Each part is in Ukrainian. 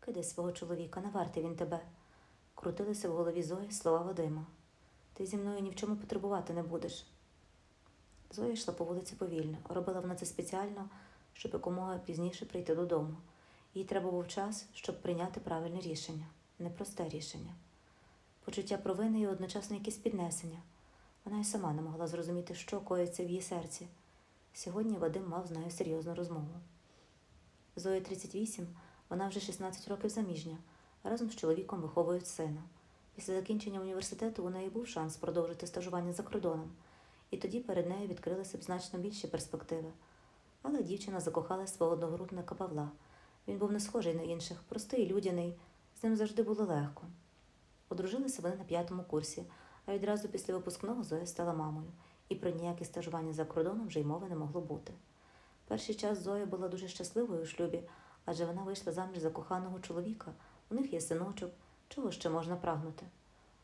Кидай свого чоловіка, не вартий він тебе. Крутилися в голові Зої слова Вадима. Ти зі мною ні в чому потребувати не будеш. Зоя йшла по вулиці повільно. Робила вона це спеціально, щоб якомога пізніше прийти додому. Їй треба був час, щоб прийняти правильне рішення, непросте рішення. Почуття провини і одночасно якесь піднесення. Вона й сама не могла зрозуміти, що коїться в її серці. Сьогодні Вадим мав з нею серйозну розмову. Зої 38, вона вже 16 років заміжня, разом з чоловіком виховують сина. Після закінчення університету у неї був шанс продовжити стажування за кордоном, і тоді перед нею відкрилися б значно більші перспективи. Але дівчина закохала свого одногрудника Павла. Він був не схожий на інших, простий, людяний, з ним завжди було легко. Одружилися вони на п'ятому курсі, а відразу після випускного Зоя стала мамою, і про ніяке стажування за кордоном вже й мови не могло бути. Перший час Зоя була дуже щасливою у шлюбі, адже вона вийшла заміж за коханого чоловіка, у них є синочок, чого ще можна прагнути.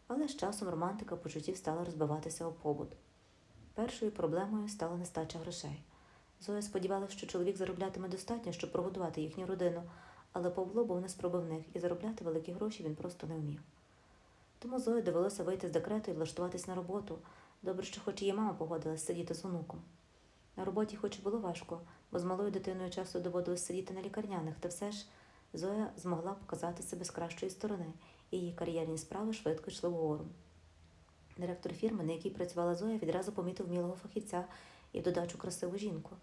Але з часом романтика почуттів стала розбиватися об побут. Першою проблемою стала нестача грошей. Зоя сподівалася, що чоловік зароблятиме достатньо, щоб прогодувати їхню родину, але Павло був не з пробивних, і заробляти великі гроші він просто не вмів. Тому Зої довелося вийти з декрету і влаштуватись на роботу. Добре, що хоч її мама погодилась сидіти з онуком. На роботі хоч і було важко, бо з малою дитиною часто доводилось сидіти на лікарняних, та все ж Зоя змогла показати себе з кращої сторони, і її кар'єрні справи швидко йшли вгору. Директор фірми, на якій працювала Зоя, відразу помітив вмілого фахівця і в додачу красиву жінку.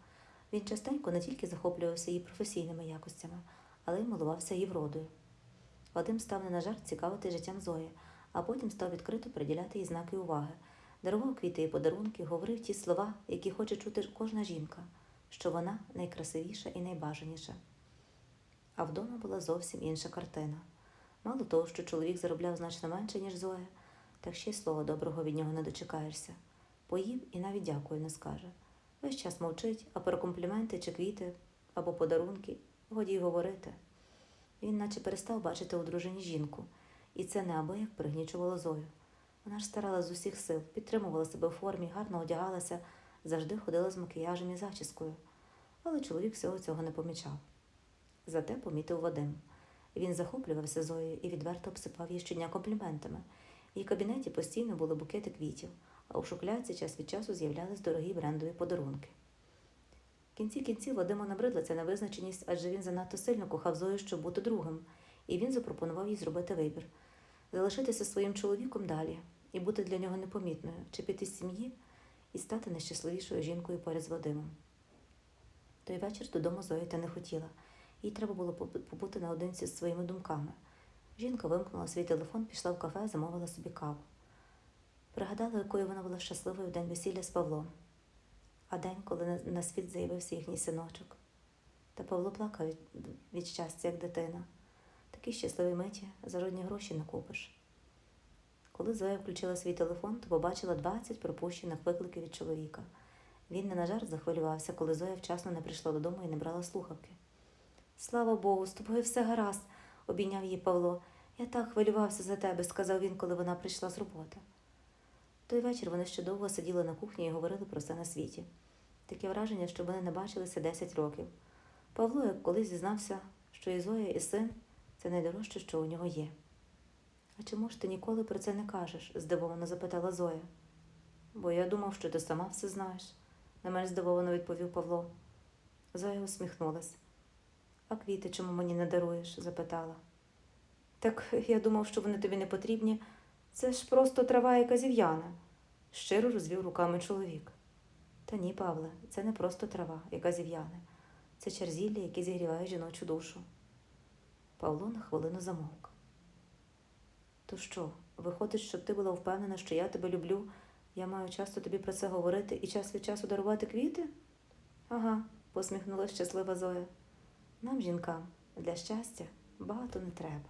Він частенько не тільки захоплювався її професійними якостями, але й милувався її вродою. Вадим став не на жарт цікавити життям Зої, а потім став відкрито приділяти їй знаки уваги, дарував квіти і подарунки, говорив ті слова, які хоче чути кожна жінка, що вона найкрасивіша і найбажаніша. А вдома була зовсім інша картина. Мало того, що чоловік заробляв значно менше, ніж Зоя, так ще й слова доброго від нього не дочекаєшся. Поїв і навіть дякую не скаже. Весь час мовчить, а про компліменти чи квіти або подарунки годі й говорити. Він наче перестав бачити у дружині жінку, і це неабияк пригнічувало Зою. Вона ж старалась з усіх сил, підтримувала себе в формі, гарно одягалася, завжди ходила з макіяжем і зачіскою. Але чоловік всього цього не помічав. Зате помітив Вадим. Він захоплювався Зоєю і відверто обсипав її щодня компліментами. В її кабінеті постійно були букети квітів, а у шухлядці час від часу з'являлись дорогі брендові подарунки. В кінці кінців Вадиму набридла ця невизначеність, адже він занадто сильно кохав Зою, щоб бути другом, і він запропонував їй зробити вибір залишитися своїм чоловіком далі і бути для нього непомітною, чи піти з сім'ї і стати найщасливішою жінкою поряд з Вадимом. Той вечір додому Зоя не хотіла. Їй треба було побути наодинці з своїми думками. Жінка вимкнула свій телефон, пішла в кафе, замовила собі каву. Пригадала, якою вона була щасливою в день весілля з Павлом, а день, коли на- світ заявився їхній синочок. Та Павло плакав від щастя, як дитина. Такі щасливі миті за жодні гроші не. Коли Зоя включила свій телефон, то побачила 20 пропущених викликів від чоловіка. Він не на жарт захвилювався, коли Зоя вчасно не прийшла додому і не брала слухавки. Слава Богу, з тобою все гаразд, обійняв її Павло. Я так хвилювався за тебе, сказав він, коли вона прийшла з роботи. Той вечір вони ще довго сиділи на кухні і говорили про все на світі. Таке враження, що вони не бачилися 10 років. Павло, як колись зізнався, що і Зоя, і син це найдорожче, що у нього є. А чому ж ти ніколи про це не кажеш? здивовано запитала Зоя. Бо я думав, що ти сама все знаєш, на мене здивовано відповів Павло. Зоя усміхнулась. А квіти чому мені не даруєш? запитала. Так я думав, що вони тобі не потрібні. Це ж просто трава, яка зів'яна, щиро розвів руками чоловік. Та ні, Павле, це не просто трава, яка зів'яне. Це черзілля, яке зігріває жіночу душу. Павло на хвилину замовк. То що, виходить, щоб ти була впевнена, що я тебе люблю, я маю часто тобі про це говорити і час від часу дарувати квіти? Ага, посміхнула щаслива Зоя. Нам, жінкам, для щастя багато не треба.